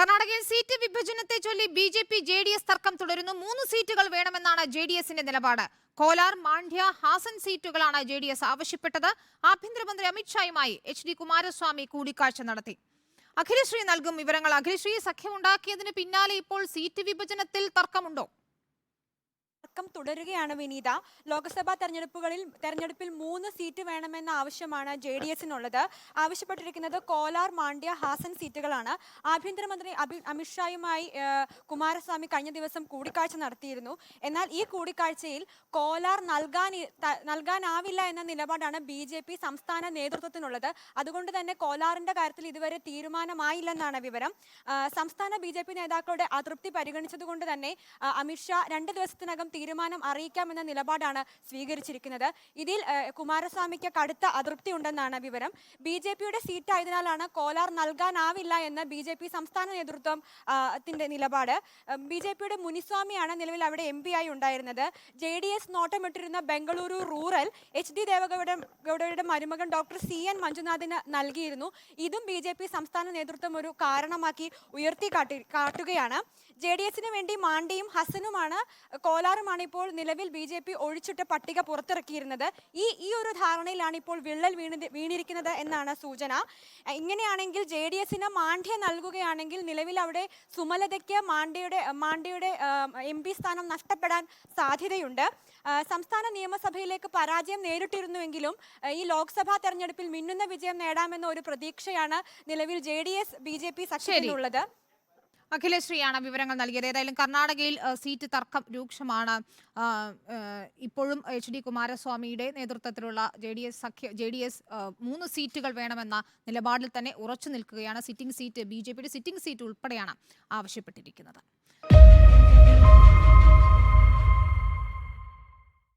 കർണാടകയിൽ സീറ്റ് വിഭജനത്തെ ചൊല്ലി B J P J D S തർക്കം തുടരുന്നു. മൂന്ന് സീറ്റുകൾ വേണമെന്നാണ് ജെ ഡി എസിന്റെ നിലപാട്. കോലാർ മാണ്ഡ്യ ഹാസൻ സീറ്റുകളാണ് ജെ ഡി എസ് ആവശ്യപ്പെട്ടത്. ആഭ്യന്തരമന്ത്രി അമിത്ഷായുമായി എച്ച് ഡി കുമാരസ്വാമി കൂടിക്കാഴ്ച നടത്തി. അഖിലശ്രീ നൽകും വിവരങ്ങൾ. അഖിലശ്രീ സഖ്യമുണ്ടാക്കിയതിന് പിന്നാലെ ഇപ്പോൾ സീറ്റ് വിഭജനത്തിൽ തർക്കമുണ്ടോ? തർക്കം തുടരുകയാണ് വിനീത. ലോക്സഭാ തെരഞ്ഞെടുപ്പുകളിൽ തെരഞ്ഞെടുപ്പിൽ മൂന്ന് സീറ്റ് വേണമെന്ന ആവശ്യമാണ് ജെ ഡി എസിനുള്ളത്. ആവശ്യപ്പെട്ടിരിക്കുന്നത് കോലാർ മാണ്ഡ്യ ഹാസൻ സീറ്റുകളാണ്. ആഭ്യന്തരമന്ത്രി അഭി അമിത്ഷായുമായി കുമാരസ്വാമി കഴിഞ്ഞ ദിവസം കൂടിക്കാഴ്ച നടത്തിയിരുന്നു. എന്നാൽ ഈ കൂടിക്കാഴ്ചയിൽ കോലാർ നൽകാൻ നൽകാനാവില്ല എന്ന നിലപാടാണ് ബി ജെ പി സംസ്ഥാന നേതൃത്വത്തിനുള്ളത്. അതുകൊണ്ട് തന്നെ കോലാറിന്റെ കാര്യത്തിൽ ഇതുവരെ തീരുമാനമായില്ലെന്നാണ് വിവരം. സംസ്ഥാന ബി നേതാക്കളുടെ അതൃപ്തി പരിഗണിച്ചതുകൊണ്ട് തന്നെ അമിത്ഷാ രണ്ട് ദിവസത്തിനകം തീരുമാനം അറിയിക്കാമെന്ന നിലപാടാണ് സ്വീകരിച്ചിരിക്കുന്നത്. ഇതിൽ കുമാരസ്വാമിക്ക് കടുത്ത അതൃപ്തി ഉണ്ടെന്നാണ് വിവരം. ബി ജെ പിയുടെ സീറ്റ് ആയതിനാലാണ് കോലാർ നൽകാനാവില്ല എന്ന് ബി ജെ പി സംസ്ഥാന നേതൃത്വം ത്തിന്റെ നിലപാട്. ബി ജെ പിയുടെ മുനിസ്വാമിയാണ് നിലവിൽ അവിടെ എം പി ആയി ഉണ്ടായിരുന്നത്. J D S നോട്ടമിട്ടിരുന്ന Bengaluru rural H D Devegowda ഗൌഡയുടെ മരുമകൻ ഡോക്ടർ സി എൻ മഞ്ജുനാഥിന് നൽകിയിരുന്നു. ഇതും ബി ജെ പി സംസ്ഥാന നേതൃത്വം ഒരു കാരണമാക്കി ഉയർത്തി കാട്ടി കാട്ടുകയാണ്. ജെ ഡി എസിന് വേണ്ടി മാണ്ടിയും ഹസനുമാണ് കോലാറുമാണ് ഇപ്പോൾ നിലവിൽ ബി ജെ പി ഒഴിച്ചിട്ട് പട്ടിക പുറത്തിറക്കിയിരുന്നത്. ഈ ഈ ഒരു ധാരണയിലാണ് ഇപ്പോൾ വിള്ളൽ വീണ് വീണിരിക്കുന്നത് എന്നാണ് സൂചന. ഇങ്ങനെയാണെങ്കിൽ ജെ ഡി എസിന് മാണ്ഡ്യ നൽകുകയാണെങ്കിൽ നിലവിൽ അവിടെ സുമലതയ്ക്ക് മാണ്ഡ്യയുടെ മാണ്ഡ്യയുടെ എം പി സ്ഥാനം നഷ്ടപ്പെടാൻ സാധ്യതയുണ്ട്. സംസ്ഥാന നിയമസഭയിലേക്ക് പരാജയം നേരിട്ടിരുന്നുവെങ്കിലും ഈ ലോക്സഭാ തെരഞ്ഞെടുപ്പിൽ മിന്നുന്ന വിജയം നേടാമെന്ന ഒരു പ്രതീക്ഷയാണ് നിലവിൽ J D S B J P സഖ്യത്തിനുള്ളത്. അഖിലശ്രീയാണ് വിവരങ്ങൾ നൽകിയത്. ഏതായാലും കർണാടകയിൽ സീറ്റ് തർക്കം രൂക്ഷമാണ്. ഇപ്പോഴും എച്ച് ഡി കുമാരസ്വാമിയുടെ നേതൃത്വത്തിലുള്ള ജെ ഡി എസ് സഖ്യ ജെ ഡി എസ് മൂന്ന് സീറ്റുകൾ വേണമെന്ന നിലപാടിൽ തന്നെ ഉറച്ചു നിൽക്കുകയാണ് സിറ്റിംഗ് സീറ്റ് ബി ജെ പിയുടെ സിറ്റിംഗ് സീറ്റ് ഉൾപ്പെടെയാണ് ആവശ്യപ്പെട്ടിരിക്കുന്നത്.